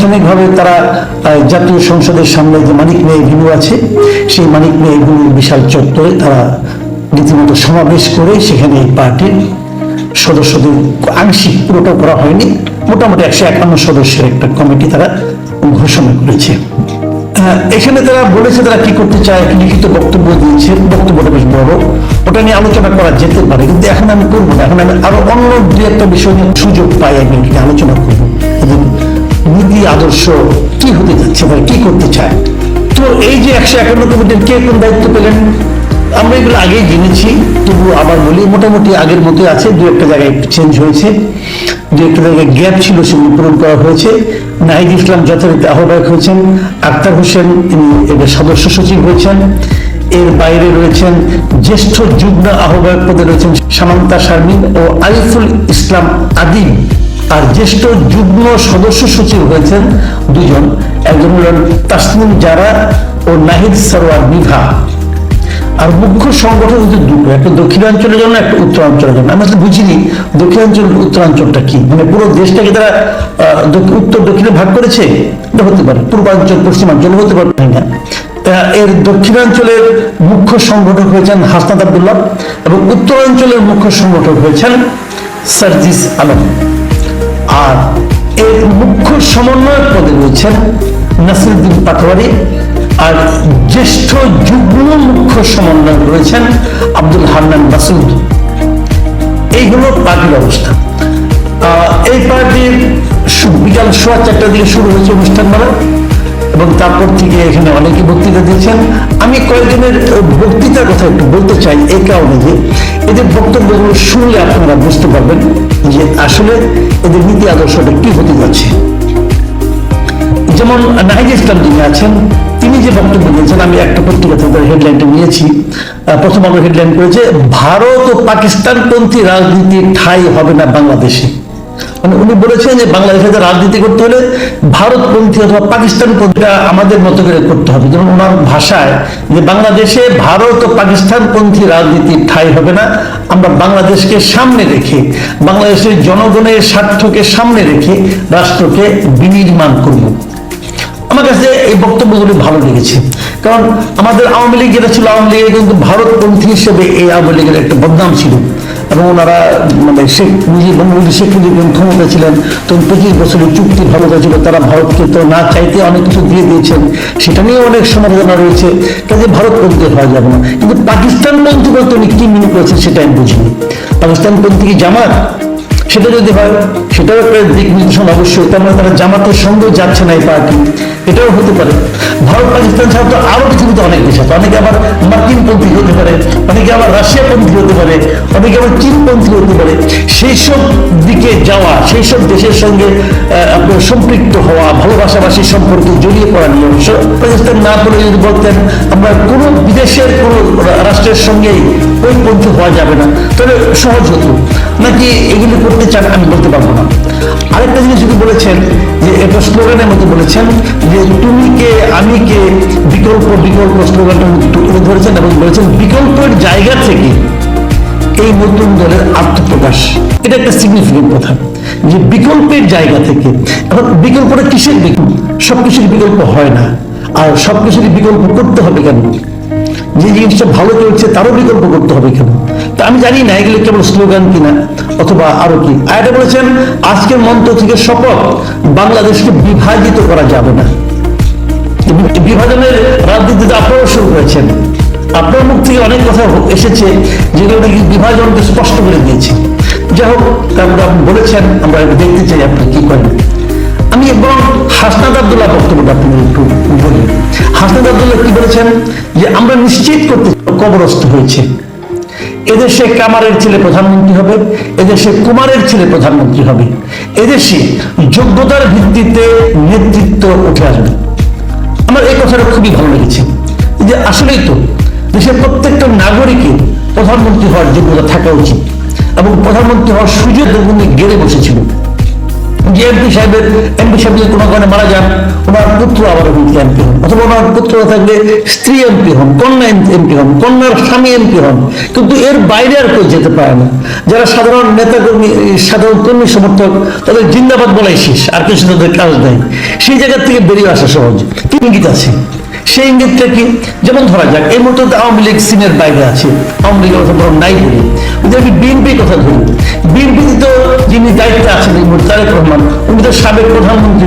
আনুষ্ঠানিকভাবে তারা জাতীয় সংসদের সামনে যে মানিক মেয়ে ভিনু আছে, সেই মানিক মেয়ে ভিনুর বিশাল চত্বরে তারা রীতিমতো সমাবেশ করে সেখানে এই পার্টির সদস্যদের আংশিক পুরোটা করা হয়নি। মোটামুটি একশো একান্ন সদস্যের একটা কমিটি তারা ঘোষণা করেছে। এখানে তারা বলেছে তারা কি করতে চায় লিখিত বক্তব্য দিয়েছে। বক্তব্যটা বেশ বড়। ওটা নিয়ে আলোচনা করা যেতে পারে, কিন্তু এখন আমি করব না। এখন আমি আরও অন্য দু একটা বিষয় নিয়ে সুযোগ পাই আমি আলোচনা করব। নীতি আদর্শ কি হতে যাচ্ছে বা কি করতে চায়? তো এই যে একশো একান্ন কমিটির কে কোন দায়িত্ব পেলেন? আমরা এগুলো আগেই জেনেছি, তবু আবার বলি, মোটামুটি আগের মতোই আছে, দু একটা জায়গায় একটু চেঞ্জ হয়েছে। দু একটা জায়গায় গ্যাপ ছিল, সেগুলো পূরণ করা হয়েছে। নাহিদ ইসলাম যথারীতি আহ্বায়ক হয়েছেন, আক্তার হোসেন তিনি এদের সদস্য সচিব হয়েছেন। এর বাইরে রয়েছেন জ্যেষ্ঠ যুগ্ম আহ্বায়ক পদে রয়েছেন সামান্তা শারমিন ও আরিফুল ইসলাম আদিম। আর জ্যেষ্ঠ যুগ্ম সদস্য সচিব হয়েছেন দুজন। একজন হলেন তাসনিম জারা ও নাহিদ সরওয়ার বিভা। আর মুখ্য সংগঠন হচ্ছে দুটো, একটা দক্ষিণাঞ্চলের জন্য, একটা উত্তরাঞ্চলের জন্য। আমি আসলে বুঝিনি দক্ষিণাঞ্চল উত্তরাঞ্চলটা কি? মানে পুরো দেশটাকে তারা উত্তর দক্ষিণে ভাগ করেছে? এটা হতে পারে। পূর্বাঞ্চল, পশ্চিমাঞ্চল হতে পারে না এর দক্ষিণাঞ্চলের মুখ্য সংগঠক হয়েছেন হাসনাত আবদুল্লাহ এবং উত্তরাঞ্চলের মুখ্য সংগঠক হয়েছেন সার্জিস আলম। আর এর মুখ্য সমন্বয়ক পদে রয়েছেন নাসিরুদ্দিন পাটোয়ারি। আর জ্যেষ্ঠ যুগ্ম মুখ্য সমন্বয়ক রয়েছেন আব্দুল হান্নান মাসুদ। এইগুলো পার্টির অবস্থা। এই পার্টির বিকাল সোয়া চারটার দিকে শুরু হয়েছে অনুষ্ঠানমালা এবং তারপর থেকে এখানে অনেকে বক্তৃতা দিয়েছেন আমি কয়েকজনের বক্তৃতার কথা একটু বলতে চাই এই কারণে যে এদের বক্তব্যগুলো শুনলে আপনারা বুঝতে পারবেন যে আসলে এদের নীতি আদর্শটা কি হতে যাচ্ছে। যেমন নাহিদ ইসলাম যিনি আছেন, তিনি যে বক্তব্য দিয়েছেন, আমি একটা পত্রিকা থেকে হেডলাইনটা নিয়েছি। প্রথম আলো হেডলাইন করেছে, ভারত ও পাকিস্তানপন্থী রাজনীতি ঠাই হবে না বাংলাদেশে। মানে উনি বলেছেন যে বাংলাদেশে রাজনীতি করতে হলে ভারতপন্থী অথবা পাকিস্তানপন্থীরা আমাদের মতো করে করতে হবে। যেমন ওনার ভাষায় যে বাংলাদেশে ভারত ও পাকিস্তানপন্থী রাজনীতি ঠাই হবে না, আমরা বাংলাদেশকে সামনে রেখে, বাংলাদেশের জনগণের স্বার্থকে সামনে রেখে রাষ্ট্রকে বিনির্মাণ করব। আমার কাছে এই বক্তব্যগুলি ভালো লেগেছে। কারণ আমাদের আওয়ামী লীগ যেটা ছিল, আওয়ামী লীগের কিন্তু ভারতপন্থী হিসেবে এই আওয়ামী লীগের একটা বদনাম ছিল। এবং ওনারা মানে শেখ মুজিব বঙ্গবন্ধু শেখ মুজিব ক্ষমতা ছিলেন তখন পঁচিশ বছরের চুক্তি ভালোতা ছিল, তারা ভারতকে তো না চাইতে অনেক কিছু দিয়ে দিয়েছেন, সেটা নিয়ে অনেক সমালোচনা রয়েছে, কাজে ভারতপন্থী হওয়া যাবে না। কিন্তু পাকিস্তানপন্থী বলতে উনি কি মিনি করেছেন সেটা আমি বুঝিনি। পাকিস্তান পাকিস্তানপন্থী কি জামাত? সেটা যদি হয়, সেটাও একটা দিক নির্দেশন অবশ্যই। তার মানে তারা জামাতের সঙ্গেও যাচ্ছে না এই পার্টি। এটাও হতে পারে। ভারত, পাকিস্তান ছাড়া তো আরও পৃথিবীতে অনেক দেশ আছে। অনেকে আবার মার্কিন পন্থী হতে পারে, অনেকে আবার রাশিয়া পন্থী হতে পারে, অনেকে আবার চীন পন্থী হতে পারে। সেই সব দিকে যাওয়া সেই সব দেশের সঙ্গে আপনার সম্পৃক্ত হওয়া ভালোবাসাবাসী সম্পর্কে জড়িয়ে পড়া নিয়ে পাকিস্তান না বলে যদি বলতেন, আমরা কোনো বিদেশের কোনো রাষ্ট্রের সঙ্গেই ওই পন্থী হওয়া যাবে না। তাহলে সহজ হতো। নাকি এগুলি করতে চান, আমি বলতে পারব না। আরেকটা জিনিস যদি বলেছেন, যে এটা স্লোগানের মতো বলেছেন, যে তুমি কে, আমি কে, বিকল্প বিকল্প স্লোগানটা তুলে ধরেছেন এবং বলেছেন, বিকল্পের জায়গা থেকে এই নতুন দলের আত্মপ্রকাশ। এটা একটা সিগনিফিকেন্ট কথা, যে বিকল্পের জায়গা থেকে। এখন বিকল্পটা কিসের বিকল্প? সব কিছুর বিকল্প হয় না। আর সব কিছুরই বিকল্প করতে হবে কেন? যে জিনিসটা ভালো চলছে, তারও বিকল্প করতে হবে কেন? তা আমি জানি না, এগুলো কেবল স্লোগান কিনা, অথবা আরও কি। আর এটা বলেছেন, আজকের মন্ত্র থেকে শপথ, বাংলাদেশকে বিভাজিত করা যাবে না। বিভাজনের রাজনীতিতে আপনারাও শুরু করেছেন। আপনার মুখ থেকে অনেক কথা এসেছে, যেগুলো নাকি বিভাজনকে স্পষ্ট করে দিয়েছে। যাই হোক, তারপরে আপনি বলেছেন, আমরা দেখতে চাই আপনি কি করেন। আমি এবং হাসনাদ আবদুল্লাহ বক্তব্যটা আপনি একটু বলি। হাসনাদ আবদুল্লাহ কি বলেছেন? যে আমরা নিশ্চিত করতে কবরস্থ হয়েছে। এদেশে কামারের ছেলে প্রধানমন্ত্রী হবে, এদেশে কুমারের ছেলে প্রধানমন্ত্রী হবে, এদেশে যোগ্যতার ভিত্তিতে নেতৃত্ব উঠে আসবে। আমার এই কথাটা খুবই ভালো লেগেছে। যে আসলেই তো দেশের প্রত্যেকটা নাগরিকের প্রধানমন্ত্রী হওয়ার যোগ্যতা থাকা উচিত এবং প্রধানমন্ত্রী হওয়ার সুযোগ গেড়ে বসেছিল। যে এমপি সাহেবের এমপি সাহেব কোনো কারণে মারা যান, ওনার পুত্র আবার এমপি হন। অথবা ওনার পুত্র থাকলে স্ত্রী এমপি হন, কন্যা এমপি হন, কন্যার স্বামী এমপি হন। কিন্তু এর বাইরে আর কেউ যেতে পারে না। যারা সাধারণ নেতাকর্মী, সাধারণ কর্মী সমর্থক, তাদের জিন্দাবাদ বলাই শেষ। আর কিছু তাদের কাজ নেই। সেই জায়গা থেকে বেরিয়ে আসা সহজ। ইঙ্গিত আছে। সেই ইঙ্গিত থেকে যেমন ধরা যাক, এই মুহূর্তে আওয়ামী লীগ সিনের বাইরে আছে। আওয়ামী লীগের কথা বরং নাই বলি যদি আমি বিএনপির কথা ধরি বিএনপি তো যিনি দায়িত্বে আছেন এই মুহূর্তে তারেক রহমান, উনি তো সাবেক প্রধানমন্ত্রী।